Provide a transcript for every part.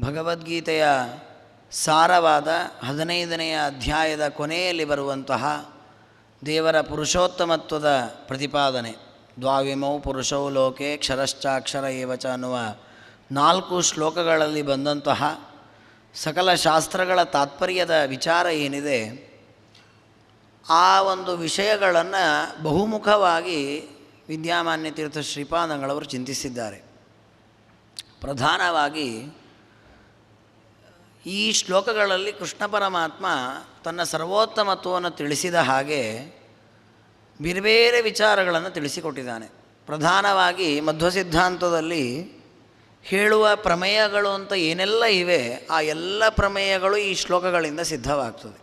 ಭಗವದ್ಗೀತೆಯ ಸಾರವಾದ ಹದಿನೈದನೆಯ ಅಧ್ಯಾಯದ ಕೊನೆಯಲ್ಲಿ ಬರುವಂತಹ ದೇವರ ಪುರುಷೋತ್ತಮತ್ವದ ಪ್ರತಿಪಾದನೆ. ದ್ವಾವಿಮೌ ಪುರುಷೌ ಲೋಕೆ ಕ್ಷರಶ್ಚಾಕ್ಷರ ಏವಚ ಅನ್ನುವ ನಾಲ್ಕು ಶ್ಲೋಕಗಳಲ್ಲಿ ಬಂದಂತಹ ಸಕಲ ಶಾಸ್ತ್ರಗಳ ತಾತ್ಪರ್ಯದ ವಿಚಾರ ಏನಿದೆ, ಆ ಒಂದು ವಿಷಯಗಳನ್ನು ಬಹುಮುಖವಾಗಿ ವಿದ್ಯಾಮಾನ್ಯ ತೀರ್ಥ ಶ್ರೀಪಾದಂಗಳವರು ಚಿಂತಿಸಿದ್ದಾರೆ. ಪ್ರಧಾನವಾಗಿ ಈ ಶ್ಲೋಕಗಳಲ್ಲಿ ಕೃಷ್ಣ ಪರಮಾತ್ಮ ತನ್ನ ಸರ್ವೋತ್ತಮತ್ವವನ್ನು ತಿಳಿಸಿದ ಹಾಗೆ ಬೇರೆ ಬೇರೆ ವಿಚಾರಗಳನ್ನು ತಿಳಿಸಿಕೊಟ್ಟಿದ್ದಾನೆ. ಪ್ರಧಾನವಾಗಿ ಮಧ್ವ ಸಿದ್ಧಾಂತದಲ್ಲಿ ಹೇಳುವ ಪ್ರಮೇಯಗಳು ಅಂತ ಏನೆಲ್ಲ ಇವೆ, ಆ ಎಲ್ಲ ಪ್ರಮೇಯಗಳು ಈ ಶ್ಲೋಕಗಳಿಂದ ಸಿದ್ಧವಾಗ್ತದೆ.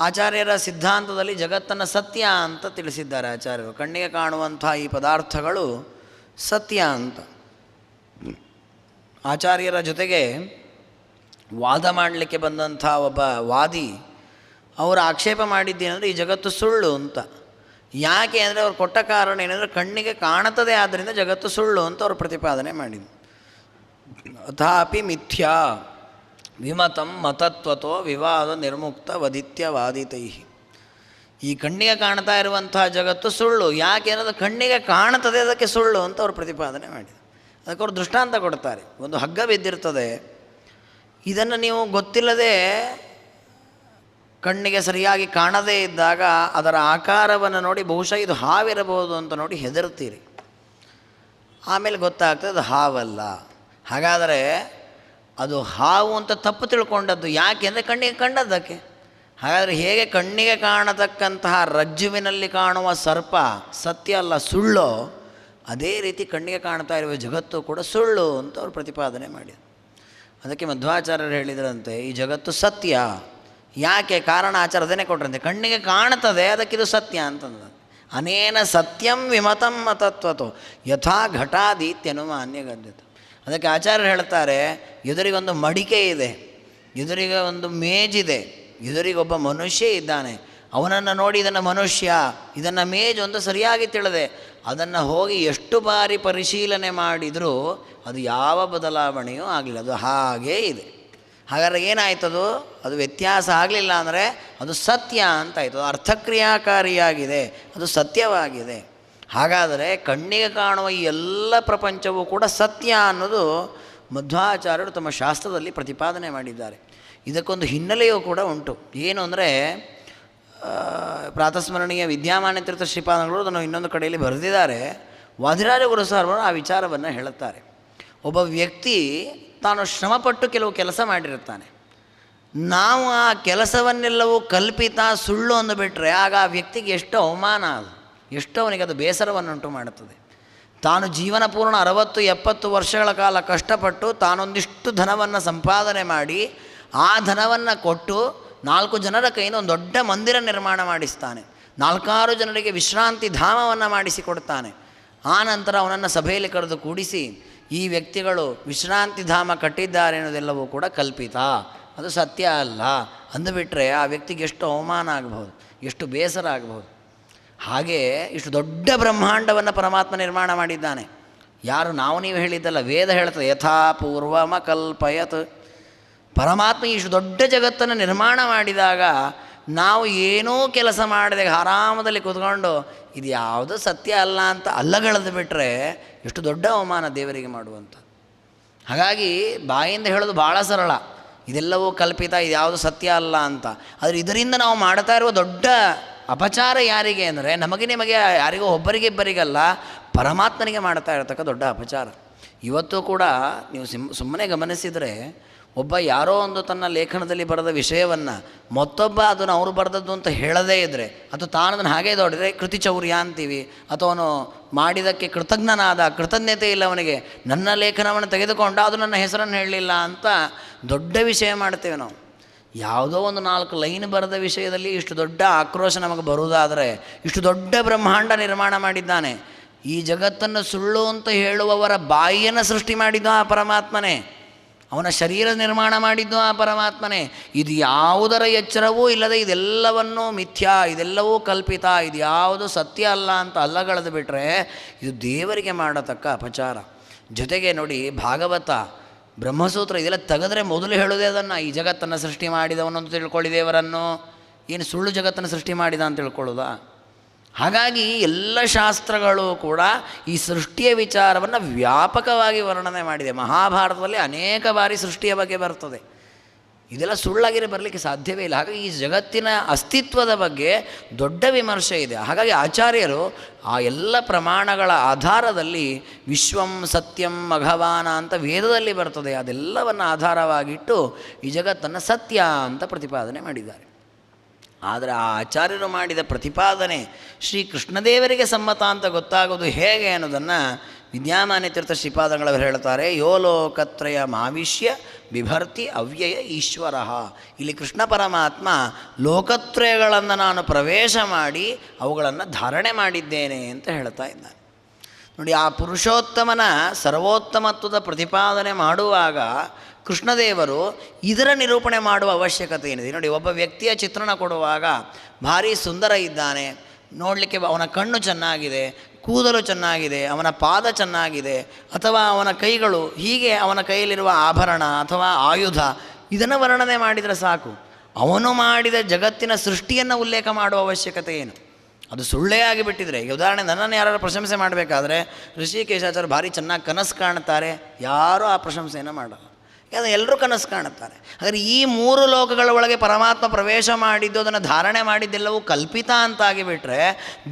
ಆಚಾರ್ಯರ ಸಿದ್ಧಾಂತದಲ್ಲಿ ಜಗತ್ತನ್ನು ಸತ್ಯ ಅಂತ ತಿಳಿಸಿದ್ದಾರೆ ಆಚಾರ್ಯರು. ಕಣ್ಣಿಗೆ ಕಾಣುವಂಥ ಈ ಪದಾರ್ಥಗಳು ಸತ್ಯ ಅಂತ. ಆಚಾರ್ಯರ ಜೊತೆಗೆ ವಾದ ಮಾಡಲಿಕ್ಕೆ ಬಂದಂಥ ಒಬ್ಬ ವಾದಿ ಅವರು ಆಕ್ಷೇಪ ಮಾಡಿದ್ದೇನೆಂದರೆ, ಈ ಜಗತ್ತು ಸುಳ್ಳು ಅಂತ. ಯಾಕೆ ಅಂದರೆ, ಅವ್ರು ಕೊಟ್ಟ ಕಾರಣ ಏನಂದರೆ, ಕಣ್ಣಿಗೆ ಕಾಣುತ್ತದೆ ಆದ್ದರಿಂದ ಜಗತ್ತು ಸುಳ್ಳು ಅಂತ ಅವರು ಪ್ರತಿಪಾದನೆ ಮಾಡಿದರು ಅಥಾಪಿ ಮಿಥ್ಯಾ ವಿಮತಂ ಮತತ್ವತೋ ವಿವಾದ ನಿರ್ಮುಕ್ತ ವದಿತ್ಯ ವಾದಿತೈ ಈ ಕಣ್ಣಿಗೆ ಕಾಣ್ತಾ ಇರುವಂತಹ ಜಗತ್ತು ಸುಳ್ಳು. ಯಾಕೆ ಅನ್ನೋದು ಕಣ್ಣಿಗೆ ಕಾಣುತ್ತದೆ, ಅದಕ್ಕೆ ಸುಳ್ಳು ಅಂತ ಅವರು ಪ್ರತಿಪಾದನೆ ಮಾಡಿದರು ಅದಕ್ಕೆ ಅವರು ದೃಷ್ಟಾಂತ ಕೊಡ್ತಾರೆ. ಒಂದು ಹಗ್ಗ ಬಿದ್ದಿರ್ತದೆ ಇದನ್ನು ನೀವು ಗೊತ್ತಿಲ್ಲದೆ ಕಣ್ಣಿಗೆ ಸರಿಯಾಗಿ ಕಾಣದೇ ಇದ್ದಾಗ ಅದರ ಆಕಾರವನ್ನು ನೋಡಿ ಬಹುಶಃ ಇದು ಹಾವಿರಬಹುದು ಅಂತ ನೋಡಿ ಹೆದರ್ತೀರಿ ಆಮೇಲೆ ಗೊತ್ತಾಗ್ತದೆ ಅದು ಹಾವಲ್ಲ. ಹಾಗಾದರೆ ಅದು ಹಾವು ಅಂತ ತಪ್ಪು ತಿಳ್ಕೊಂಡದ್ದು ಯಾಕೆ ಅಂದರೆ ಕಣ್ಣಿಗೆ ಕಂಡದ್ದಕ್ಕೆ. ಹಾಗಾದರೆ ಹೇಗೆ ಕಣ್ಣಿಗೆ ಕಾಣತಕ್ಕಂತಹ ರಜ್ಜುವಿನಲ್ಲಿ ಕಾಣುವ ಸರ್ಪ, ಸತ್ಯ ಅಲ್ಲ, ಸುಳ್ಳು, ಅದೇ ರೀತಿ ಕಣ್ಣಿಗೆ ಕಾಣ್ತಾ ಇರುವ ಜಗತ್ತು ಕೂಡ ಸುಳ್ಳು ಅಂತ ಅವರು ಪ್ರತಿಪಾದನೆ ಮಾಡಿದರು. ಅದಕ್ಕೆ ಮಧ್ವಾಚಾರ್ಯರು ಹೇಳಿದ್ರಂತೆ, ಈ ಜಗತ್ತು ಸತ್ಯ. ಯಾಕೆ? ಕಾರಣ ಆಚಾರ ಅದನ್ನೇ ಕೊಟ್ರಂತೆ. ಕಣ್ಣಿಗೆ ಕಾಣ್ತದೆ ಅದಕ್ಕಿದು ಸತ್ಯ ಅಂತಂದ. ಅನೇನ ಸತ್ಯಂ ವಿಮತಂ ಮತತ್ವತೋ ಯಥಾ ಘಟಾದೀತ್ಯನುಮಾನ್ಯ ಗದ್ಯತ ಅದಕ್ಕೆ ಆಚಾರ್ಯರು ಹೇಳ್ತಾರೆ, ಎದುರಿಗೊಂದು ಮಡಿಕೆ ಇದೆ. ಎದುರಿಗೆ ಒಂದು ಮೇಜಿದೆ. ಎದುರಿಗೊಬ್ಬ ಮನುಷ್ಯ ಇದ್ದಾನೆ. ಅವನನ್ನು ನೋಡಿ ಇದನ್ನು ಮನುಷ್ಯ. ಇದನ್ನು ಮೇಜು ಒಂದು ಸರಿಯಾಗಿ ತಿಳಿದೆ. ಅದನ್ನು ಹೋಗಿ ಎಷ್ಟು ಬಾರಿ ಪರಿಶೀಲನೆ ಮಾಡಿದರೂ ಅದು ಯಾವ ಬದಲಾವಣೆಯೂ ಆಗಲಿಲ್ಲ ಅದು ಹಾಗೇ ಇದೆ. ಹಾಗಾದ್ರೆ ಏನಾಯ್ತದು? ಅದು ವ್ಯತ್ಯಾಸ ಆಗಲಿಲ್ಲ ಅಂದರೆ ಅದು ಸತ್ಯ ಅಂತಾಯಿತು ಅರ್ಥಕ್ರಿಯಾಕಾರಿಯಾಗಿದೆ. ಅದು ಸತ್ಯವಾಗಿದೆ. ಹಾಗಾದರೆ ಕಣ್ಣಿಗೆ ಕಾಣುವ ಈ ಎಲ್ಲ ಪ್ರಪಂಚವೂ ಕೂಡ ಸತ್ಯ ಅನ್ನೋದು ಮಧ್ವಾಚಾರ್ಯರು ತಮ್ಮ ಶಾಸ್ತ್ರದಲ್ಲಿ ಪ್ರತಿಪಾದನೆ ಮಾಡಿದ್ದಾರೆ. ಇದಕ್ಕೊಂದು ಹಿನ್ನೆಲೆಯೂ ಕೂಡ ಉಂಟು. ಏನು ಅಂದರೆ ಪ್ರಾತಸ್ಮರಣೀಯ ವಿದ್ಯಾಮಾನ್ಯ ತೀರ್ಥ ಶ್ರೀಪಾದಗಳು ಅದನ್ನು ಇನ್ನೊಂದು ಕಡೆಯಲ್ಲಿ ಬರೆದಿದ್ದಾರೆ. ವಾದಿರಾಜ ಗುರು ಸಾರ್ವರು ಆ ವಿಚಾರವನ್ನು ಹೇಳುತ್ತಾರೆ. ಒಬ್ಬ ವ್ಯಕ್ತಿ ತಾನು ಶ್ರಮಪಟ್ಟು ಕೆಲವು ಕೆಲಸ ಮಾಡಿರುತ್ತಾನೆ. ನಾವು ಆ ಕೆಲಸವನ್ನೆಲ್ಲವೂ ಕಲ್ಪಿತ ಸುಳ್ಳು ಅಂದುಬಿಟ್ರೆ ಆಗ ಆ ವ್ಯಕ್ತಿಗೆ ಎಷ್ಟು ಅವಮಾನ ಅದು. ಎಷ್ಟು ಅವನಿಗೆ ಅದು ಬೇಸರವನ್ನುಂಟು ಮಾಡುತ್ತದೆ. ತಾನು ಜೀವನಪೂರ್ಣ ಅರವತ್ತು, ಎಪ್ಪತ್ತು ವರ್ಷಗಳ ಕಾಲ ಕಷ್ಟಪಟ್ಟು ತಾನೊಂದಿಷ್ಟು ಧನವನ್ನು ಸಂಪಾದನೆ ಮಾಡಿ ಆ ಧನವನ್ನು ಕೊಟ್ಟು ನಾಲ್ಕು ಜನರ ಕೈಯಿಂದ ಒಂದು ದೊಡ್ಡ ಮಂದಿರ ನಿರ್ಮಾಣ ಮಾಡಿಸ್ತಾನೆ. ನಾಲ್ಕಾರು ಜನರಿಗೆ ವಿಶ್ರಾಂತಿ ಧಾಮವನ್ನು ಮಾಡಿಸಿಕೊಡ್ತಾನೆ. ಆ ನಂತರ ಅವನನ್ನು ಸಭೆಯಲ್ಲಿ ಕರೆದು ಕೂಡಿಸಿ, ಈ ವ್ಯಕ್ತಿಗಳು ವಿಶ್ರಾಂತಿ ಧಾಮ ಕಟ್ಟಿದ್ದಾರೆ ಅನ್ನೋದೆಲ್ಲವೂ ಕೂಡ ಕಲ್ಪಿತ. ಅದು ಸತ್ಯ ಅಲ್ಲ. ಅಂದುಬಿಟ್ರೆ ಆ ವ್ಯಕ್ತಿಗೆ ಎಷ್ಟು ಅವಮಾನ ಆಗಬಹುದು, ಎಷ್ಟು ಬೇಸರ ಆಗಬಹುದು. ಹಾಗೆ ಇಷ್ಟು ದೊಡ್ಡ ಬ್ರಹ್ಮಾಂಡವನ್ನು ಪರಮಾತ್ಮ ನಿರ್ಮಾಣ ಮಾಡಿದ್ದಾನೆ. ಯಾರು ನಾವು ನೀವು ಹೇಳಿದ್ದಲ್ಲ, ವೇದ ಹೇಳ್ತದೆ ಯಥಾ ಪೂರ್ವಮ ಕಲ್ಪಯತ್ ಪರಮಾತ್ಮ ಇಷ್ಟು ದೊಡ್ಡ ಜಗತ್ತನ್ನು ನಿರ್ಮಾಣ ಮಾಡಿದಾಗ ನಾವು ಏನೋ ಕೆಲಸ ಮಾಡಿದಾಗ ಆರಾಮದಲ್ಲಿ ಕೂತ್ಕೊಂಡು ಇದು ಯಾವುದು ಸತ್ಯ ಅಲ್ಲ ಅಂತ ಅಲ್ಲಗಳೆದು ಬಿಟ್ಟರೆ ಎಷ್ಟು ದೊಡ್ಡ ಅವಮಾನ ದೇವರಿಗೆ ಮಾಡುವಂಥ ಹಾಗಾಗಿ ಬಾಯಿಂದ ಹೇಳೋದು ಭಾಳ ಸರಳ. ಇದೆಲ್ಲವೂ ಕಲ್ಪಿತ, ಇದು ಯಾವುದು ಸತ್ಯ ಅಲ್ಲ ಅಂತ. ಆದರೆ ಇದರಿಂದ ನಾವು ಮಾಡ್ತಾ ಇರುವ ದೊಡ್ಡ ಅಪಚಾರ ಯಾರಿಗೆ ಅಂದರೆ ನಮಗೆ ನಿಮಗೆ ಯಾರಿಗೋ ಒಬ್ಬರಿಗೆ ಇಬ್ಬರಿಗಲ್ಲ, ಪರಮಾತ್ಮನಿಗೆ ಮಾಡ್ತಾ ಇರತಕ್ಕ ದೊಡ್ಡ ಅಪಚಾರ. ಇವತ್ತು ಕೂಡ ನೀವು ಸಿಮ್, ಸುಮ್ಮನೆ ಗಮನಿಸಿದರೆ ಒಬ್ಬ ಯಾರೋ ಒಂದು ತನ್ನ ಲೇಖನದಲ್ಲಿ ಬರೆದ ವಿಷಯವನ್ನು ಮತ್ತೊಬ್ಬ ಅದನ್ನು ಅವರು ಬರೆದದ್ದು ಅಂತ ಹೇಳದೇ ಇದ್ದರೆ ಅಥವಾ ತಾನದನ್ನು ಹಾಗೆ ಹಾಗೇ ಕೃತಿ ಚೌರ್ಯ ಅಂತೀವಿ, ಅಥವಾ ಅವನು ಮಾಡಿದಕ್ಕೆ ಕೃತಜ್ಞನಾದ, ಕೃತಜ್ಞತೆ ಇಲ್ಲ ಅವನಿಗೆ, ನನ್ನ ಲೇಖನವನ್ನು ತೆಗೆದುಕೊಂಡ, ಅದು ನನ್ನ ಹೆಸರನ್ನು ಹೇಳಲಿಲ್ಲ ಅಂತ ದೊಡ್ಡ ವಿಷಯ ಮಾಡ್ತೇವೆ ನಾವು. ಯಾವುದೋ ಒಂದು ನಾಲ್ಕು ಲೈನ್ ಬರೆದ ವಿಷಯದಲ್ಲಿ ಇಷ್ಟು ದೊಡ್ಡ ಆಕ್ರೋಶ ನಮಗೆ ಬರುವುದಾದರೆ, ಇಷ್ಟು ದೊಡ್ಡ ಬ್ರಹ್ಮಾಂಡ ನಿರ್ಮಾಣ ಮಾಡಿದ್ದಾನೆ. ಈ ಜಗತ್ತನ್ನು ಸುಳ್ಳು ಅಂತ ಹೇಳುವವರ ಬಾಯಿಯನ್ನು ಸೃಷ್ಟಿ ಮಾಡಿದ ಆ ಪರಮಾತ್ಮನೇ. ಅವನ ಶರೀರ ನಿರ್ಮಾಣ ಮಾಡಿದ್ದು ಆ ಪರಮಾತ್ಮನೇ. ಇದು ಯಾವುದರ ಎಚ್ಚರವೂ ಇಲ್ಲದೆ ಇದೆಲ್ಲವನ್ನೂ ಮಿಥ್ಯಾ, ಇದೆಲ್ಲವೂ ಕಲ್ಪಿತ, ಇದು ಯಾವುದು ಸತ್ಯ ಅಲ್ಲ ಅಂತ ಅಲ್ಲಗಳೆದು ಬಿಟ್ಟರೆ ಇದು ದೇವರಿಗೆ ಮಾಡತಕ್ಕ ಅಪಚಾರ. ಜೊತೆಗೆ ನೋಡಿ ಭಾಗವತ, ಬ್ರಹ್ಮಸೂತ್ರ ಇದೆಲ್ಲ ತೆಗೆದ್ರೆ ಮೊದಲು ಹೇಳೋದೇ ಅದನ್ನು, ಈ ಜಗತ್ತನ್ನು ಸೃಷ್ಟಿ ಮಾಡಿದವನು ಅಂತ ತಿಳ್ಕೊಳ್ಳಿ ದೇವರನ್ನು. ಏನು ಸುಳ್ಳು ಜಗತ್ತನ್ನು ಸೃಷ್ಟಿ ಮಾಡಿದ ಅಂತ ತಿಳ್ಕೊಳ್ಳೋದಾ? ಹಾಗಾಗಿ ಎಲ್ಲ ಶಾಸ್ತ್ರಗಳು ಕೂಡ ಈ ಸೃಷ್ಟಿಯ ವಿಚಾರವನ್ನು ವ್ಯಾಪಕವಾಗಿ ವರ್ಣನೆ ಮಾಡಿದೆ. ಮಹಾಭಾರತದಲ್ಲಿ ಅನೇಕ ಬಾರಿ ಸೃಷ್ಟಿಯ ಬಗ್ಗೆ ಬರ್ತದೆ. ಇದೆಲ್ಲ ಸುಳ್ಳಾಗಿರೋ ಬರಲಿಕ್ಕೆ ಸಾಧ್ಯವೇ ಇಲ್ಲ. ಹಾಗಾಗಿ ಈ ಜಗತ್ತಿನ ಅಸ್ತಿತ್ವದ ಬಗ್ಗೆ ದೊಡ್ಡ ವಿಮರ್ಶೆ ಇದೆ. ಹಾಗಾಗಿ ಆಚಾರ್ಯರು ಆ ಎಲ್ಲ ಪ್ರಮಾಣಗಳ ಆಧಾರದಲ್ಲಿ ವಿಶ್ವಂ ಸತ್ಯಂ ಮಘವಾನ ಅಂತ ವೇದದಲ್ಲಿ ಬರ್ತದೆ. ಅದೆಲ್ಲವನ್ನು ಆಧಾರವಾಗಿಟ್ಟು ಈ ಜಗತ್ತನ್ನು ಸತ್ಯ ಅಂತ ಪ್ರತಿಪಾದನೆ ಮಾಡಿದ್ದಾರೆ. ಆದರೆ ಆ ಆಚಾರ್ಯರು ಮಾಡಿದ ಪ್ರತಿಪಾದನೆ ಶ್ರೀ ಕೃಷ್ಣದೇವರಿಗೆ ಸಮ್ಮತ ಅಂತ ಗೊತ್ತಾಗೋದು ಹೇಗೆ ಅನ್ನೋದನ್ನು ವಿದ್ಯಾಮಾನ್ಯ ತೀರ್ಥ ಶ್ರೀಪಾದಗಳವರು ಹೇಳ್ತಾರೆ, ಯೋ ಲೋಕತ್ರಯ ಮಾವಿಷ್ಯ ಬಿಭರ್ತಿ ಅವ್ಯಯ ಈಶ್ವರ. ಇಲ್ಲಿ ಕೃಷ್ಣ ಪರಮಾತ್ಮ ಲೋಕತ್ರಯಗಳನ್ನು ನಾನು ಪ್ರವೇಶ ಮಾಡಿ ಅವುಗಳನ್ನು ಧಾರಣೆ ಮಾಡಿದ್ದೇನೆ ಅಂತ ಹೇಳ್ತಾ ಇದ್ದಾನೆ. ನೋಡಿ, ಆ ಪುರುಷೋತ್ತಮನ ಸರ್ವೋತ್ತಮತ್ವದ ಪ್ರತಿಪಾದನೆ ಮಾಡುವಾಗ ಕೃಷ್ಣದೇವರು ಇದರ ನಿರೂಪಣೆ ಮಾಡುವ ಅವಶ್ಯಕತೆ ಏನಿದೆ? ನೋಡಿ, ಒಬ್ಬ ವ್ಯಕ್ತಿಯ ಚಿತ್ರಣ ಕೊಡುವಾಗ ಭಾರಿ ಸುಂದರ ಇದ್ದಾನೆ. ನೋಡಲಿಕ್ಕೆ ಅವನ ಕಣ್ಣು ಚೆನ್ನಾಗಿದೆ, ಕೂದಲು ಚೆನ್ನಾಗಿದೆ, ಅವನ ಪಾದ ಚೆನ್ನಾಗಿದೆ, ಅಥವಾ ಅವನ ಕೈಗಳು ಹೀಗೆ ಅವನ ಕೈಯಲ್ಲಿರುವ ಆಭರಣ ಅಥವಾ ಆಯುಧ, ಇದನ್ನು ವರ್ಣನೆ ಮಾಡಿದರೆ ಸಾಕು. ಅವನು ಮಾಡಿದ ಜಗತ್ತಿನ ಸೃಷ್ಟಿಯನ್ನು ಉಲ್ಲೇಖ ಮಾಡುವ ಅವಶ್ಯಕತೆ ಏನು? ಅದು ಸುಳ್ಳೇ ಆಗಿಬಿಟ್ಟಿದ್ರೆ. ಈಗ ಉದಾಹರಣೆ, ನನ್ನನ್ನು ಯಾರು ಪ್ರಶಂಸೆ ಮಾಡಬೇಕಾದ್ರೆ ಋಷಿಕೇಶಾಚಾರ್ಯ ಭಾರಿ ಚೆನ್ನಾಗಿ ಕನಸು ಕಾಣುತ್ತಾರೆ. ಯಾರೂ ಆ ಪ್ರಶಂಸೆಯನ್ನು ಮಾಡಲ್ಲ. ಯಾಕಂದರೆ ಎಲ್ಲರೂ ಕನಸು ಕಾಣುತ್ತಾರೆ. ಹಾಗಾದರೆ ಈ ಮೂರು ಲೋಕಗಳ ಒಳಗೆ ಪರಮಾತ್ಮ ಪ್ರವೇಶ ಮಾಡಿದ್ದು, ಅದನ್ನು ಧಾರಣೆ ಮಾಡಿದ್ದೆಲ್ಲವೂ ಕಲ್ಪಿತ ಅಂತಾಗಿಬಿಟ್ರೆ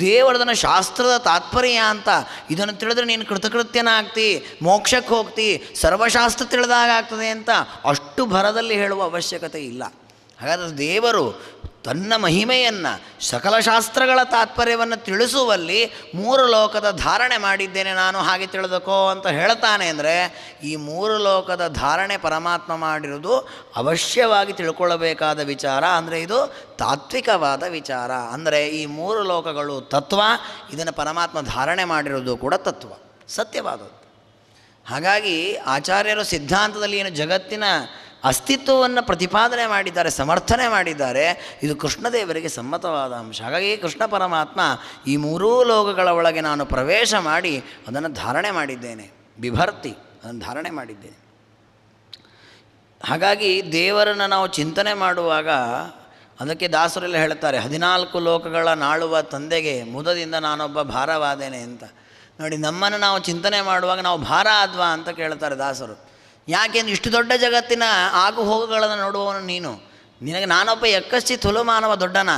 ದೇವರದನ್ನು ಶಾಸ್ತ್ರದ ತಾತ್ಪರ್ಯ ಅಂತ, ಇದನ್ನು ತಿಳಿದ್ರೆ ನೀನು ಕೃತಕೃತ್ಯನಾಗ್ತಿ, ಮೋಕ್ಷಕ್ಕೆ ಹೋಗ್ತಿ, ಸರ್ವಶಾಸ್ತ್ರ ತಿಳಿದಾಗ ಆಗ್ತದೆ ಅಂತ ಅಷ್ಟು ಭರದಲ್ಲಿ ಹೇಳುವ ಅವಶ್ಯಕತೆ ಇಲ್ಲ. ಹಾಗಾದರೆ ದೇವರು ತನ್ನ ಮಹಿಮೆಯನ್ನು ಸಕಲ ಶಾಸ್ತ್ರಗಳ ತಾತ್ಪರ್ಯವನ್ನು ತಿಳಿಸುವಲ್ಲಿ ಮೂರು ಲೋಕದ ಧಾರಣೆ ಮಾಡಿದ್ದೇನೆ ನಾನು ಹಾಗೆ ತಿಳಿದಕೋ ಅಂತ ಹೇಳ್ತಾನೆ ಅಂದರೆ ಈ ಮೂರು ಲೋಕದ ಧಾರಣೆ ಪರಮಾತ್ಮ ಮಾಡಿರೋದು ಅವಶ್ಯವಾಗಿ ತಿಳ್ಕೊಳ್ಳಬೇಕಾದ ವಿಚಾರ ಅಂದರೆ ಇದು ತಾತ್ವಿಕವಾದ ವಿಚಾರ. ಅಂದರೆ ಈ ಮೂರು ಲೋಕಗಳು ತತ್ವ, ಇದನ್ನು ಪರಮಾತ್ಮ ಧಾರಣೆ ಮಾಡಿರೋದು ಕೂಡ ತತ್ವ, ಸತ್ಯವಾದದ್ದು. ಹಾಗಾಗಿ ಆಚಾರ್ಯರು ಸಿದ್ಧಾಂತದಲ್ಲಿ ಏನು ಜಗತ್ತಿನ ಅಸ್ತಿತ್ವವನ್ನು ಪ್ರತಿಪಾದನೆ ಮಾಡಿದ್ದಾರೆ, ಸಮರ್ಥನೆ ಮಾಡಿದ್ದಾರೆ, ಇದು ಕೃಷ್ಣದೇವರಿಗೆ ಸಮ್ಮತವಾದ ಅಂಶ. ಹಾಗಾಗಿ ಕೃಷ್ಣ ಪರಮಾತ್ಮ ಈ ಮೂರೂ ಲೋಕಗಳ ಒಳಗೆ ನಾನು ಪ್ರವೇಶ ಮಾಡಿ ಅದನ್ನು ಧಾರಣೆ ಮಾಡಿದ್ದೇನೆ ಬಿಭರ್ತಿ ಅದನ್ನು ಧಾರಣೆ ಮಾಡಿದ್ದೇನೆ. ಹಾಗಾಗಿ ದೇವರನ್ನು ನಾವು ಚಿಂತನೆ ಮಾಡುವಾಗ ಅದಕ್ಕೆ ದಾಸರೆಲ್ಲ ಹೇಳ್ತಾರೆ ಹದಿನಾಲ್ಕು ಲೋಕಗಳ ನಾಳುವ ತಂದೆಗೆ ಮುದದಿಂದ ನಾನೊಬ್ಬ ಭಾರವಾದೇನೆ ಅಂತ. ನೋಡಿ, ನಮ್ಮನ್ನು ನಾವು ಚಿಂತನೆ ಮಾಡುವಾಗ ನಾವು ಭಾರ ಆದ್ವಾ ಅಂತ ಕೇಳ್ತಾರೆ ದಾಸರು. ಯಾಕೆಂದ್ರೆ ಇಷ್ಟು ದೊಡ್ಡ ಜಗತ್ತಿನ ಆಗು ಹೋಗುಗಳನ್ನು ನೋಡುವವನು ನೀನು? ನಿನಗೆ ನಾನೊಬ್ಬ ಎಕ್ಕಶ್ಚಿ ತುಲು ಮಾನವ ದೊಡ್ಡನ.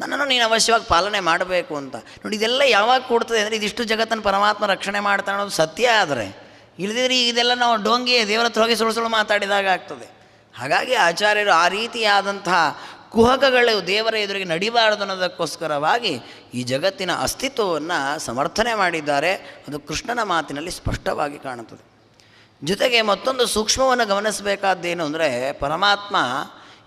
ನನ್ನನ್ನು ನೀನು ಅವಶ್ಯವಾಗಿ ಪಾಲನೆ ಮಾಡಬೇಕು ಅಂತ. ನೋಡಿ, ಇದೆಲ್ಲ ಯಾವಾಗ ಕೊಡ್ತದೆ ಅಂದರೆ ಇದಿಷ್ಟು ಜಗತ್ತನ್ನು ಪರಮಾತ್ಮ ರಕ್ಷಣೆ ಮಾಡ್ತಾನೆ ಅನ್ನೋದು ಸತ್ಯ ಆದರೆ ಇಲ್ಲದಿದ್ರೆ ಇದೆಲ್ಲ ನಾವು ಡೋಂಗಿ ದೇವರ ಹತ್ರ ಹೋಗಿ ಸುಳ್ಳು ಸುಳ್ಳು ಮಾತಾಡಿದಾಗ ಆಗ್ತದೆ. ಹಾಗಾಗಿ ಆಚಾರ್ಯರು ಆ ರೀತಿಯಾದಂತಹ ಕುಹಕಗಳು ದೇವರ ಎದುರಿಗೆ ನಡಿಬಾರದು ಅನ್ನೋದಕ್ಕೋಸ್ಕರವಾಗಿ ಈ ಜಗತ್ತಿನ ಅಸ್ತಿತ್ವವನ್ನು ಸಮರ್ಥನೆ ಮಾಡಿದ್ದಾರೆ. ಅದು ಕೃಷ್ಣನ ಮಾತಿನಲ್ಲಿ ಸ್ಪಷ್ಟವಾಗಿ ಕಾಣುತ್ತದೆ. ಜೊತೆಗೆ ಮತ್ತೊಂದು ಸೂಕ್ಷ್ಮವನ್ನು ಗಮನಿಸಬೇಕಾದ್ದೇನು ಅಂದರೆ ಪರಮಾತ್ಮ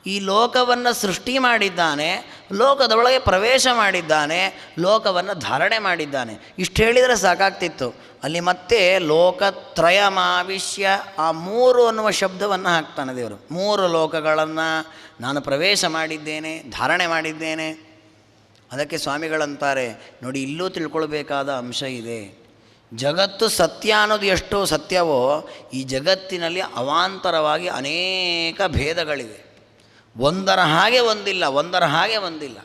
ಈ ಲೋಕವನ್ನು ಸೃಷ್ಟಿ ಮಾಡಿದ್ದಾನೆ, ಲೋಕದೊಳಗೆ ಪ್ರವೇಶ ಮಾಡಿದ್ದಾನೆ, ಲೋಕವನ್ನು ಧಾರಣೆ ಮಾಡಿದ್ದಾನೆ. ಇಷ್ಟು ಹೇಳಿದರೆ ಸಾಕಾಗ್ತಿತ್ತು. ಅಲ್ಲಿ ಮತ್ತೆ ಲೋಕತ್ರಯಮಾವಿಷ್ಯ ಆ ಮೂರು ಅನ್ನುವ ಶಬ್ದವನ್ನು ಹಾಕ್ತಾನೆ ದೇವರು. ಮೂರು ಲೋಕಗಳನ್ನು ನಾನು ಪ್ರವೇಶ ಮಾಡಿದ್ದೇನೆ, ಧಾರಣೆ ಮಾಡಿದ್ದೇನೆ. ಅದಕ್ಕೆ ಸ್ವಾಮಿಗಳಂತಾರೆ, ನೋಡಿ ಇಲ್ಲೂ ತಿಳ್ಕೊಳ್ಬೇಕಾದ ಅಂಶ ಇದೆ. ಜಗತ್ತು ಸತ್ಯ ಅನ್ನೋದು ಎಷ್ಟು ಸತ್ಯವೋ, ಈ ಜಗತ್ತಿನಲ್ಲಿ ಅವಾಂತರವಾಗಿ ಅನೇಕ ಭೇದಗಳಿವೆ. ಒಂದರ ಹಾಗೆ ಒಂದಿಲ್ಲ, ಒಂದರ ಹಾಗೆ ಒಂದಿಲ್ಲ.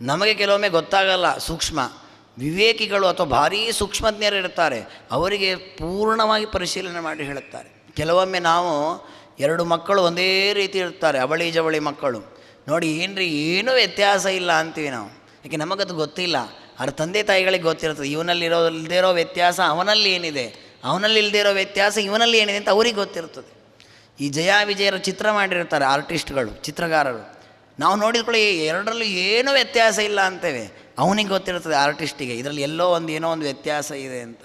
ನಮಗೆ ಕೆಲವೊಮ್ಮೆ ಗೊತ್ತಾಗಲ್ಲ, ಸೂಕ್ಷ್ಮ. ವಿವೇಕಿಗಳು ಅಥವಾ ಭಾರೀ ಸೂಕ್ಷ್ಮಜ್ಞರು ಇರ್ತಾರೆ, ಅವರಿಗೆ ಪೂರ್ಣವಾಗಿ ಪರಿಶೀಲನೆ ಮಾಡಿ ಹೇಳುತ್ತಾರೆ. ಕೆಲವೊಮ್ಮೆ ನಾವು ಎರಡು ಮಕ್ಕಳು ಒಂದೇ ರೀತಿ ಇರ್ತಾರೆ, ಅವಳಿ ಜವಳಿ ಮಕ್ಕಳು. ನೋಡಿ, ಏನ್ರಿ, ಏನೂ ವ್ಯತ್ಯಾಸ ಇಲ್ಲ ಅಂತೀವಿ ನಾವು. ಯಾಕೆ, ನಮಗದು ಗೊತ್ತಿಲ್ಲ. ಅವ್ರ ತಂದೆ ತಾಯಿಗಳಿಗೆ ಗೊತ್ತಿರ್ತದೆ ಇವನಲ್ಲಿರೋ ಇಲ್ಲದೇ ಇರೋ ವ್ಯತ್ಯಾಸ ಅವನಲ್ಲಿ ಏನಿದೆ? ಅವನಲ್ಲಿ ಇಲ್ಲದೇ ಇರೋ ವ್ಯತ್ಯಾಸ ಇವನಲ್ಲಿ ಏನಿದೆ ಅಂತ ಅವ್ರಿಗೆ ಗೊತ್ತಿರ್ತದೆ ಈ ಜಯ ವಿಜಯರು ಚಿತ್ರ ಮಾಡಿರ್ತಾರೆ, ಆರ್ಟಿಸ್ಟ್ಗಳು, ಚಿತ್ರಗಾರರು. ನಾವು ನೋಡಿದ್ಕೊಳ್ಳಿ ಎರಡರಲ್ಲೂ ಏನೂ ವ್ಯತ್ಯಾಸ ಇಲ್ಲ ಅಂತೇವೆ. ಅವನಿಗೆ ಗೊತ್ತಿರ್ತದೆ ಆರ್ಟಿಸ್ಟಿಗೆ, ಇದರಲ್ಲಿ ಎಲ್ಲೋ ಒಂದು ಏನೋ ಒಂದು ವ್ಯತ್ಯಾಸ ಇದೆ ಅಂತ.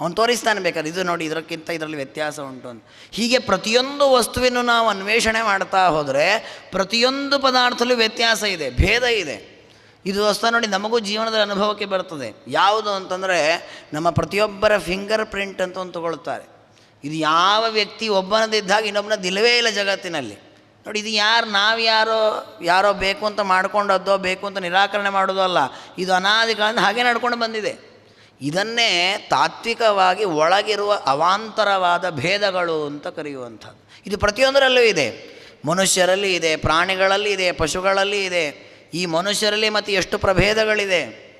ಅವನು ತೋರಿಸ್ತಾನೆ ಬೇಕಾದ್ರೆ, ಇದು ನೋಡಿ ಇದಕ್ಕಿಂತ ಇದರಲ್ಲಿ ವ್ಯತ್ಯಾಸ ಉಂಟು ಅಂತ. ಹೀಗೆ ಪ್ರತಿಯೊಂದು ವಸ್ತುವಿನೂ ನಾವು ಅನ್ವೇಷಣೆ ಮಾಡ್ತಾ ಹೋದರೆ ಪ್ರತಿಯೊಂದು ಪದಾರ್ಥದಲ್ಲೂ ವ್ಯತ್ಯಾಸ ಇದೆ, ಭೇದ ಇದೆ. ಇದು ವಸ್ತು ನೋಡಿ ನಮಗೂ ಜೀವನದ ಅನುಭವಕ್ಕೆ ಬರ್ತದೆ ಯಾವುದು ಅಂತಂದರೆ ನಮ್ಮ ಪ್ರತಿಯೊಬ್ಬರ ಫಿಂಗರ್ ಪ್ರಿಂಟ್ ಅಂತ ಒಂದು ತಗೊಳ್ತಾರೆ ಇದು ಯಾವ ವ್ಯಕ್ತಿ ಒಬ್ಬನದಿದ್ದಾಗ ಇನ್ನೊಬ್ಬನದಿಲ್ಲವೇ ಇಲ್ಲ ಜಗತ್ತಿನಲ್ಲಿ. ನೋಡಿ, ಇದು ಯಾರು, ನಾವು ಯಾರೋ ಯಾರೋ ಬೇಕು ಅಂತ ಮಾಡ್ಕೊಂಡದ್ದೋ, ಬೇಕು ಅಂತ ನಿರಾಕರಣೆ ಮಾಡೋದು ಅಲ್ಲ, ಇದು ಅನಾದಿ ಕಾಲದಿಂದ ಹಾಗೆ ನಡ್ಕೊಂಡು ಬಂದಿದೆ. ಇದನ್ನೇ ತಾತ್ವಿಕವಾಗಿ ಒಳಗಿರುವ ಅವಾಂತರವಾದ ಭೇದಗಳು ಅಂತ ಕರೆಯುವಂಥದ್ದು. ಇದು ಪ್ರತಿಯೊಂದರಲ್ಲೂ ಇದೆ. ಮನುಷ್ಯರಲ್ಲಿ ಇದೆ, ಪ್ರಾಣಿಗಳಲ್ಲಿ ಇದೆ, ಪಶುಗಳಲ್ಲಿ ಇದೆ. ಈ ಮನುಷ್ಯರಲ್ಲಿ ಮತ್ತು ಎಷ್ಟು ಪ್ರಭೇದಗಳಿದೆ.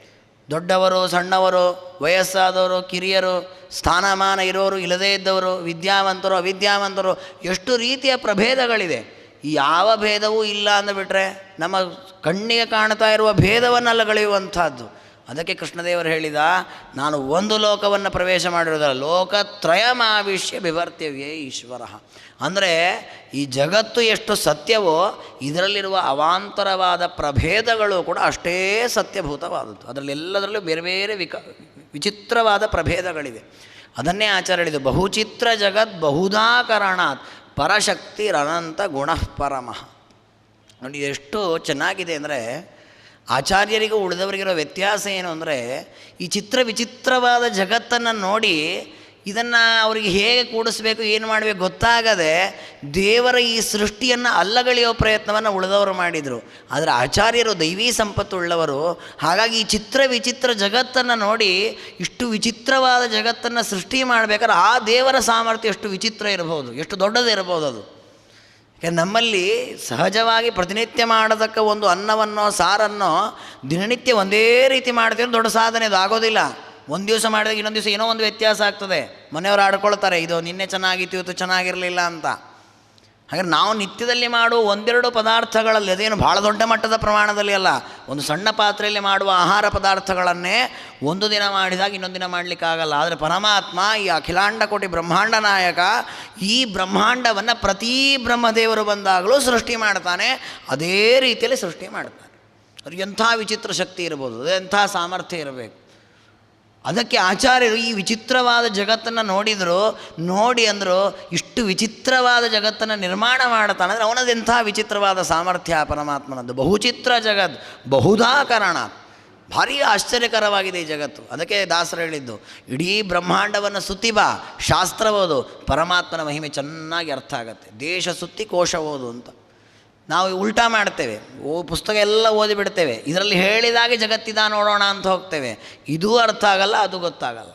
ದೊಡ್ಡವರು, ಸಣ್ಣವರು, ವಯಸ್ಸಾದವರು, ಕಿರಿಯರು, ಸ್ಥಾನಮಾನ ಇರೋರು, ಇಲ್ಲದೇ ಇದ್ದವರು, ವಿದ್ಯಾವಂತರು, ಅವಿದ್ಯಾವಂತರು, ಎಷ್ಟು ರೀತಿಯ ಪ್ರಭೇದಗಳಿದೆ. ಯಾವ ಭೇದವೂ ಇಲ್ಲ ಅಂದುಬಿಟ್ರೆ ನಮ್ಮ ಕಣ್ಣಿಗೆ ಕಾಣ್ತಾ ಇರುವ ಭೇದವನ್ನೆಲ್ಲ ಗಳೆಯುವಂಥದ್ದು. ಅದಕ್ಕೆ ಕೃಷ್ಣದೇವರು ಹೇಳಿದ, ನಾನು ಒಂದು ಲೋಕವನ್ನು ಪ್ರವೇಶ ಮಾಡಿರೋದಲ್ಲ ಲೋಕತ್ರಯಮಾವಿಷ್ಯ ವಿವರ್ತವ್ಯೇ ಈಶ್ವರ. ಅಂದರೆ ಈ ಜಗತ್ತು ಎಷ್ಟು ಸತ್ಯವೋ, ಇದರಲ್ಲಿರುವ ಅವಾಂತರವಾದ ಪ್ರಭೇದಗಳು ಕೂಡ ಅಷ್ಟೇ ಸತ್ಯಭೂತವಾದದ್ದು. ಅದರಲ್ಲಿ ಎಲ್ಲದರಲ್ಲೂ ಬೇರೆ ಬೇರೆ ವಿಕ, ವಿಚಿತ್ರವಾದ ಪ್ರಭೇದಗಳಿವೆ. ಅದನ್ನೇ ಆಚಾರ ಹೇಳಿದ್ದು ಬಹುಚಿತ್ರ ಜಗತ್ ಬಹುಧಾಕರಣಾತ್ ಪರಶಕ್ತಿರನಂತ ಗುಣಃ ಪರಮಃ. ನೋಡಿ ಎಷ್ಟು ಚೆನ್ನಾಗಿದೆ ಅಂದರೆ ಆಚಾರ್ಯರಿಗೂ ಉಳಿದವರಿಗಿರೋ ವ್ಯತ್ಯಾಸ ಏನು ಅಂದರೆ, ಈ ಚಿತ್ರ ವಿಚಿತ್ರವಾದ ಜಗತ್ತನ್ನು ನೋಡಿ ಇದನ್ನು ಅವರಿಗೆ ಹೇಗೆ ಕೂಡಿಸ್ಬೇಕು, ಏನು ಮಾಡಬೇಕು ಗೊತ್ತಾಗದೆ ದೇವರ ಈ ಸೃಷ್ಟಿಯನ್ನು ಅಲ್ಲಗಳೆಯೋ ಪ್ರಯತ್ನವನ್ನು ಉಳಿದವರು ಮಾಡಿದರು. ಆದರೆ ಆಚಾರ್ಯರು ದೈವೀ ಸಂಪತ್ತುಳ್ಳವರು ಹಾಗಾಗಿ ಈ ಚಿತ್ರ ವಿಚಿತ್ರ ಜಗತ್ತನ್ನು ನೋಡಿ ಇಷ್ಟು ವಿಚಿತ್ರವಾದ ಜಗತ್ತನ್ನು ಸೃಷ್ಟಿ ಮಾಡಬೇಕಾದ್ರೆ ಆ ದೇವರ ಸಾಮರ್ಥ್ಯ ಎಷ್ಟು ವಿಚಿತ್ರ ಇರಬಹುದು, ಎಷ್ಟು ದೊಡ್ಡದಿರಬಹುದು ಅದು. ನಮ್ಮಲ್ಲಿ ಸಹಜವಾಗಿ ಪ್ರತಿನಿತ್ಯ ಮಾಡತಕ್ಕ ಒಂದು ಅನ್ನವನ್ನೋ, ಸಾರನ್ನೋ ದಿನನಿತ್ಯ ಒಂದೇ ರೀತಿ ಮಾಡ್ತೀವಿ ದೊಡ್ಡ ಸಾಧನೆ ಅದು, ಆಗೋದಿಲ್ಲ. ಒಂದು ದಿವಸ ಮಾಡಿದಾಗ ಇನ್ನೊಂದು ದಿವಸ ಏನೋ ಒಂದು ವ್ಯತ್ಯಾಸ ಆಗ್ತದೆ. ಮನೆಯವರು ಆಡ್ಕೊಳ್ತಾರೆ, ಇದು ನಿನ್ನೆ ಚೆನ್ನಾಗಿತ್ತು, ಇವತ್ತು ಚೆನ್ನಾಗಿರಲಿಲ್ಲ ಅಂತ. ಹಾಗಾದ್ರೆ ನಾವು ನಿತ್ಯದಲ್ಲಿ ಮಾಡುವ ಒಂದೆರಡು ಪದಾರ್ಥಗಳಲ್ಲಿ, ಅದೇನು ಭಾಳ ದೊಡ್ಡ ಮಟ್ಟದ ಪ್ರಮಾಣದಲ್ಲಿ ಅಲ್ಲ, ಒಂದು ಸಣ್ಣ ಪಾತ್ರೆಯಲ್ಲಿ ಮಾಡುವ ಆಹಾರ ಪದಾರ್ಥಗಳನ್ನೇ ಒಂದು ದಿನ ಮಾಡಿದಾಗ ಇನ್ನೊಂದು ದಿನ ಮಾಡಲಿಕ್ಕಾಗಲ್ಲ ಆದರೆ ಪರಮಾತ್ಮ, ಈ ಅಖಿಲಾಂಡ ಕೋಟಿ ಬ್ರಹ್ಮಾಂಡ ನಾಯಕ ಈ ಬ್ರಹ್ಮಾಂಡವನ್ನು ಪ್ರತಿ ಬ್ರಹ್ಮದೇವರು ಬಂದಾಗಲೂ ಸೃಷ್ಟಿ ಮಾಡ್ತಾನೆ, ಅದೇ ರೀತಿಯಲ್ಲಿ ಸೃಷ್ಟಿ ಮಾಡ್ತಾನೆ. ಅವ್ರಿಗೆ ಎಂಥ ವಿಚಿತ್ರ ಶಕ್ತಿ ಇರ್ಬೋದು ಅದೆಂಥ ಸಾಮರ್ಥ್ಯ ಇರಬೇಕು. ಅದಕ್ಕೆ ಆಚಾರ್ಯರು ಈ ವಿಚಿತ್ರವಾದ ಜಗತ್ತನ್ನು ನೋಡಿದರು, ನೋಡಿ ಅಂದರು, ಇಷ್ಟು ವಿಚಿತ್ರವಾದ ಜಗತ್ತನ್ನು ನಿರ್ಮಾಣ ಅಂದರೆ ಅವನದೆಂಥ ವಿಚಿತ್ರವಾದ ಸಾಮರ್ಥ್ಯ ಪರಮಾತ್ಮನದ್ದು? ಬಹುಚಿತ್ರ ಜಗತ್ ಬಹುಧಾಕರಣ ಭಾರಿ ಆಶ್ಚರ್ಯಕರವಾಗಿದೆ ಈ ಜಗತ್ತು. ಅದಕ್ಕೆ ದಾಸರು ಹೇಳಿದ್ದು, ಇಡೀ ಬ್ರಹ್ಮಾಂಡವನ್ನು ಸುತ್ತಿ ಬಾ, ಶಾಸ್ತ್ರ ಓದು, ಪರಮಾತ್ಮನ ಮಹಿಮೆ ಚೆನ್ನಾಗಿ ಅರ್ಥ ಆಗುತ್ತೆ. ದೇಶ ಸುತ್ತಿ ಕೋಶ ಓದು ಅಂತ. ನಾವು ಉಲ್ಟಾ ಮಾಡ್ತೇವೆ. ಓ, ಪುಸ್ತಕ ಎಲ್ಲ ಓದಿಬಿಡ್ತೇವೆ. ಇದರಲ್ಲಿ ಹೇಳಿದಾಗೆ ಜಗತ್ತಿದ ನೋಡೋಣ ಅಂತ ಹೋಗ್ತೇವೆ. ಇದೂ ಅರ್ಥ ಆಗಲ್ಲ, ಅದು ಗೊತ್ತಾಗಲ್ಲ.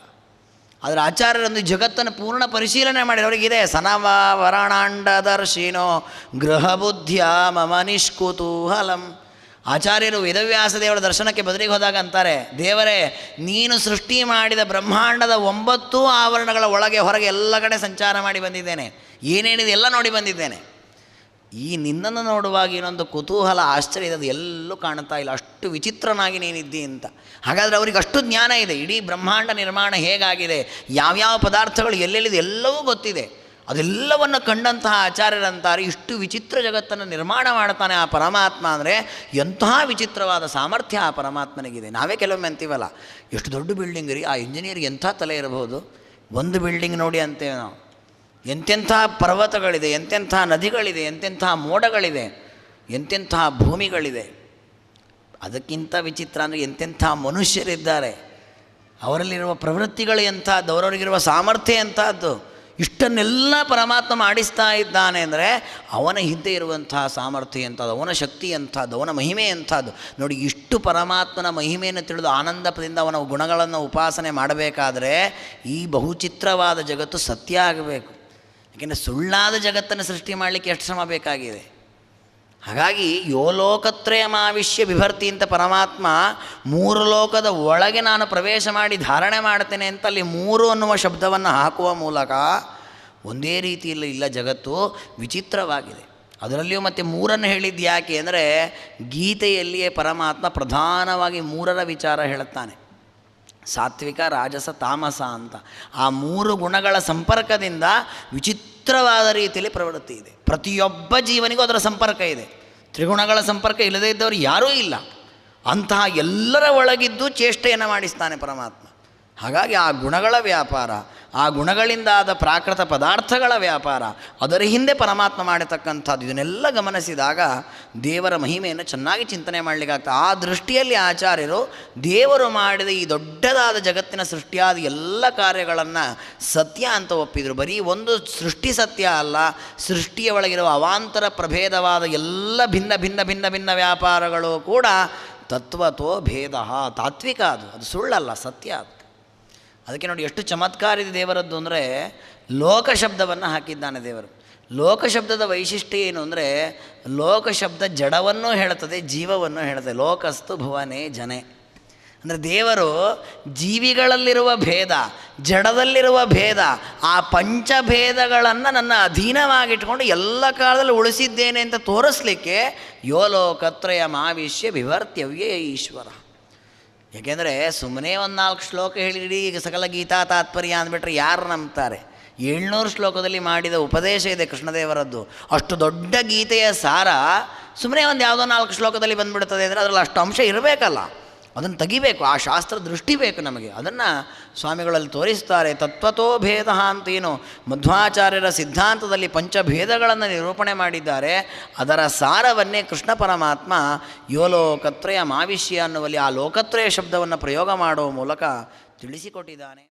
ಆದರೆ ಆಚಾರ್ಯರೊಂದು ಜಗತ್ತನ್ನು ಪೂರ್ಣ ಪರಿಶೀಲನೆ ಮಾಡಿ ಅವರಿಗಿದೆ ಸನವ ವರಣಾಂಡದರ್ಶಿನೋ ಗೃಹ ಬುದ್ಧಿಯ ಮಮ ನಿಷ್ಕುತೂಹಲಂ. ಆಚಾರ್ಯರು ವೇದವ್ಯಾಸ ದೇವರ ದರ್ಶನಕ್ಕೆ ಬದಲಿಗೆ ಹೋದಾಗ ಅಂತಾರೆ, ದೇವರೇ, ನೀನು ಸೃಷ್ಟಿ ಮಾಡಿದ ಬ್ರಹ್ಮಾಂಡದ ಒಂಬತ್ತು ಆವರಣಗಳ ಒಳಗೆ ಹೊರಗೆ ಎಲ್ಲ ಕಡೆ ಸಂಚಾರ ಮಾಡಿ ಬಂದಿದ್ದೇನೆ. ಏನೇನಿದೆ ಎಲ್ಲ ನೋಡಿ ಬಂದಿದ್ದೇನೆ. ಈ ನಿನ್ನನ್ನು ನೋಡುವಾಗ ಇನ್ನೊಂದು ಕುತೂಹಲ, ಆಶ್ಚರ್ಯ ಅದು ಎಲ್ಲೂ ಕಾಣ್ತಾ ಇಲ್ಲ. ಅಷ್ಟು ವಿಚಿತ್ರನಾಗಿ ನೀನಿದ್ದಿ ಅಂತ. ಹಾಗಾದರೆ ಅವ್ರಿಗೆ ಅಷ್ಟು ಜ್ಞಾನ ಇದೆ. ಇಡೀ ಬ್ರಹ್ಮಾಂಡ ನಿರ್ಮಾಣ ಹೇಗಾಗಿದೆ? ಯಾವ್ಯಾವ ಪದಾರ್ಥಗಳು ಎಲ್ಲೆಲ್ಲಿದೆ ಎಲ್ಲವೂ ಗೊತ್ತಿದೆ. ಅದೆಲ್ಲವನ್ನು ಕಂಡಂತಹ ಆಚಾರ್ಯರಂತಾರೆ. ಇಷ್ಟು ವಿಚಿತ್ರ ಜಗತ್ತನ್ನು ನಿರ್ಮಾಣ ಮಾಡ್ತಾನೆ ಆ ಪರಮಾತ್ಮ ಅಂದರೆ ಎಂತಹ ವಿಚಿತ್ರವಾದ ಸಾಮರ್ಥ್ಯ ಆ ಪರಮಾತ್ಮನಿಗಿದೆ. ನಾವೇ ಕೆಲವೊಮ್ಮೆ ಅಂತೀವಲ್ಲ, ಎಷ್ಟು ದೊಡ್ಡ ಬಿಲ್ಡಿಂಗ್ ರೀ. ಆ ಇಂಜಿನಿಯರ್ಗೆ ಎಂಥ ತಲೆ ಇರಬಹುದು? ಒಂದು ಬಿಲ್ಡಿಂಗ್ ನೋಡಿ ಅಂತೇವೆ ನಾವು. ಎಂತೆಂಥ ಪರ್ವತಗಳಿದೆ, ಎಂತೆಂಥ ನದಿಗಳಿದೆ, ಎಂತೆಂಥ ಮೋಡಗಳಿದೆ, ಎಂತೆಂಥ ಭೂಮಿಗಳಿದೆ ಅದಕ್ಕಿಂತ ವಿಚಿತ್ರ ಅಂದರೆ ಎಂತೆಂಥ ಮನುಷ್ಯರಿದ್ದಾರೆ. ಅವರಲ್ಲಿರುವ ಪ್ರವೃತ್ತಿಗಳು ಎಂಥದ್ದು, ಅವರವರಿಗಿರುವ ಸಾಮರ್ಥ್ಯ ಎಂಥದ್ದು, ಇಷ್ಟನ್ನೆಲ್ಲ ಪರಮಾತ್ಮ ಮಾಡಿಸ್ತಾ ಇದ್ದಾನೆ ಅಂದರೆ ಅವನ ಹಿಂದೆ ಇರುವಂತಹ ಸಾಮರ್ಥ್ಯ ಎಂಥದ್ದು, ಅವನ ಶಕ್ತಿ ಎಂಥದ್ದು, ಅವನ ಮಹಿಮೆ ಎಂಥದ್ದು. ನೋಡಿ, ಇಷ್ಟು ಪರಮಾತ್ಮನ ಮಹಿಮೆಯನ್ನು ತಿಳಿದು ಆನಂದಪದಿಂದ ಅವನ ಗುಣಗಳನ್ನು ಉಪಾಸನೆ ಮಾಡಬೇಕಾದರೆ ಈ ಬಹುಚಿತ್ರವಾದ ಜಗತ್ತು ಸತ್ಯ ಆಗಬೇಕು. ಯಾಕೆಂದರೆ ಸುಳ್ಳಾದ ಜಗತ್ತನ್ನು ಸೃಷ್ಟಿ ಮಾಡಲಿಕ್ಕೆ ಎಷ್ಟು ಶ್ರಮ ಬೇಕಾಗಿದೆ. ಹಾಗಾಗಿ ಯೋ ಲೋಕತ್ರಯಮಾವಿಷ್ಯ ವಿಭರ್ತಿ ಅಂತ ಪರಮಾತ್ಮ ಮೂರು ಲೋಕದ ಒಳಗೆ ನಾನು ಪ್ರವೇಶ ಮಾಡಿ ಧಾರಣೆ ಮಾಡ್ತೇನೆ ಅಂತ ಅಲ್ಲಿ ಮೂರು ಅನ್ನುವ ಶಬ್ದವನ್ನು ಹಾಕುವ ಮೂಲಕ ಒಂದೇ ರೀತಿಯಲ್ಲಿ ಇಲ್ಲ ಜಗತ್ತು ವಿಚಿತ್ರವಾಗಿದೆ. ಅದರಲ್ಲಿಯೂ ಮತ್ತೆ ಮೂರನ್ನು ಹೇಳಿದ್ದು ಯಾಕೆ ಅಂದರೆ ಗೀತೆಯಲ್ಲಿಯೇ ಪರಮಾತ್ಮ ಪ್ರಧಾನವಾಗಿ ಮೂರರ ವಿಚಾರ ಹೇಳುತ್ತಾನೆ. ಸಾತ್ವಿಕ, ರಾಜಸ, ತಾಮಸ ಅಂತ. ಆ ಮೂರು ಗುಣಗಳ ಸಂಪರ್ಕದಿಂದ ವಿಚಿತ್ರವಾದ ರೀತಿಯಲ್ಲಿ ಪ್ರವೃತ್ತಿ ಇದೆ. ಪ್ರತಿಯೊಬ್ಬ ಜೀವನಿಗೂ ಅದರ ಸಂಪರ್ಕ ಇದೆ. ತ್ರಿಗುಣಗಳ ಸಂಪರ್ಕ ಇಲ್ಲದೇ ಇದ್ದವರು ಯಾರೂ ಇಲ್ಲ. ಅಂತಹ ಎಲ್ಲರ ಒಳಗಿದ್ದು ಚೇಷ್ಟೆಯನ್ನು ಮಾಡಿಸ್ತಾನೆ ಪರಮಾತ್ಮ. ಹಾಗಾಗಿ ಆ ಗುಣಗಳ ವ್ಯಾಪಾರ ಆ ಗುಣಗಳಿಂದಾದ ಪ್ರಾಕೃತ ಪದಾರ್ಥಗಳ ವ್ಯಾಪಾರ, ಅದರ ಹಿಂದೆ ಪರಮಾತ್ಮ ಮಾಡತಕ್ಕಂಥದ್ದು ಇದನ್ನೆಲ್ಲ ಗಮನಿಸಿದಾಗ ದೇವರ ಮಹಿಮೆಯನ್ನು ಚೆನ್ನಾಗಿ ಚಿಂತನೆ ಮಾಡಲಿಕ್ಕಾಗ್ತದೆ. ಆ ದೃಷ್ಟಿಯಲ್ಲಿ ಆಚಾರ್ಯರು ದೇವರು ಮಾಡಿದ ಈ ದೊಡ್ಡದಾದ ಜಗತ್ತಿನ ಸೃಷ್ಟಿಯಾದ ಎಲ್ಲ ಕಾರ್ಯಗಳನ್ನು ಸತ್ಯ ಅಂತ ಒಪ್ಪಿದರು. ಬರೀ ಒಂದು ಸೃಷ್ಟಿ ಸತ್ಯ ಅಲ್ಲ, ಸೃಷ್ಟಿಯ ಒಳಗಿರುವ ಅವಾಂತರ ಪ್ರಭೇದವಾದ ಎಲ್ಲ ಭಿನ್ನ ಭಿನ್ನ ಭಿನ್ನ ಭಿನ್ನ ವ್ಯಾಪಾರಗಳು ಕೂಡ ತತ್ವತೋ ಭೇದ ತಾತ್ವಿಕ ಅದು. ಅದು ಸುಳ್ಳಲ್ಲ, ಸತ್ಯ ಅದು. ಅದಕ್ಕೆ ನೋಡಿ ಎಷ್ಟು ಚಮತ್ಕಾರ ಇದೆ ದೇವರದ್ದು ಅಂದರೆ ಲೋಕ ಶಬ್ದವನ್ನು ಹಾಕಿದ್ದಾನೆ ದೇವರು. ಲೋಕ ಶಬ್ದದ ವೈಶಿಷ್ಟ್ಯ ಏನು ಅಂದರೆ ಲೋಕ ಶಬ್ದ ಜಡವನ್ನು ಹೇಳುತ್ತದೆ, ಜೀವವನ್ನು ಹೇಳುತ್ತದೆ. ಲೋಕಸ್ತು ಭುವನೇ ಜನೆ. ಅಂದರೆ ದೇವರು ಜೀವಿಗಳಲ್ಲಿರುವ ಭೇದ, ಜಡದಲ್ಲಿರುವ ಭೇದ, ಆ ಪಂಚಭೇದಗಳನ್ನು ನನ್ನ ಅಧೀನವಾಗಿಟ್ಕೊಂಡು ಎಲ್ಲ ಕಾಲದಲ್ಲಿ ಉಳಿಸಿದ್ದೇನೆ ಅಂತ ತೋರಿಸ್ಲಿಕ್ಕೆ ಯೋ ಲೋಕತ್ರಯ ಮಾವಿಷ್ಯ ವಿವರ್ತ್ಯವ್ಯೇ ಈಶ್ವರ. ಯಾಕೆಂದರೆ ಸುಮ್ಮನೆ ಒಂದು ನಾಲ್ಕು ಶ್ಲೋಕ ಹೇಳಿಡಿ ಈಗ ಸಕಲ ಗೀತಾ ತಾತ್ಪರ್ಯ ಅಂದ್ಬಿಟ್ರೆ ಯಾರು ನಂಬ್ತಾರೆ? ಏಳ್ನೂರು ಶ್ಲೋಕದಲ್ಲಿ ಮಾಡಿದ ಉಪದೇಶ ಇದೆ ಕೃಷ್ಣದೇವರದ್ದು. ಅಷ್ಟು ದೊಡ್ಡ ಗೀತೆಯ ಸಾರ ಸುಮ್ಮನೆ ಒಂದು ಯಾವುದೋ ನಾಲ್ಕು ಶ್ಲೋಕದಲ್ಲಿ ಬಂದ್ಬಿಡ್ತದೆ ಅಂದರೆ ಅದರಲ್ಲಿ ಅಷ್ಟು ಅಂಶ ಇರಬೇಕಲ್ಲ. ಅದನ್ನು ತೆಗಿಬೇಕು, ಆ ಶಾಸ್ತ್ರ ದೃಷ್ಟಿ ಬೇಕು ನಮಗೆ. ಅದನ್ನು ಸ್ವಾಮಿಗಳಲ್ಲಿ ತೋರಿಸ್ತಾರೆ, ತತ್ವತೋ ಭೇದ ಅಂತೇನು ಮಧ್ವಾಚಾರ್ಯರ ಸಿದ್ಧಾಂತದಲ್ಲಿ ಪಂಚಭೇದಗಳನ್ನು ನಿರೂಪಣೆ ಮಾಡಿದ್ದಾರೆ. ಅದರ ಸಾರವನ್ನೇ ಕೃಷ್ಣ ಪರಮಾತ್ಮ ಯೋ ಲೋಕತ್ರಯ ಮಾವಿಷ್ಯ ಅನ್ನುವಲ್ಲಿ ಆ ಲೋಕತ್ರಯ ಶಬ್ದವನ್ನು ಪ್ರಯೋಗ ಮಾಡುವ ಮೂಲಕ ತಿಳಿಸಿಕೊಟ್ಟಿದ್ದಾನೆ.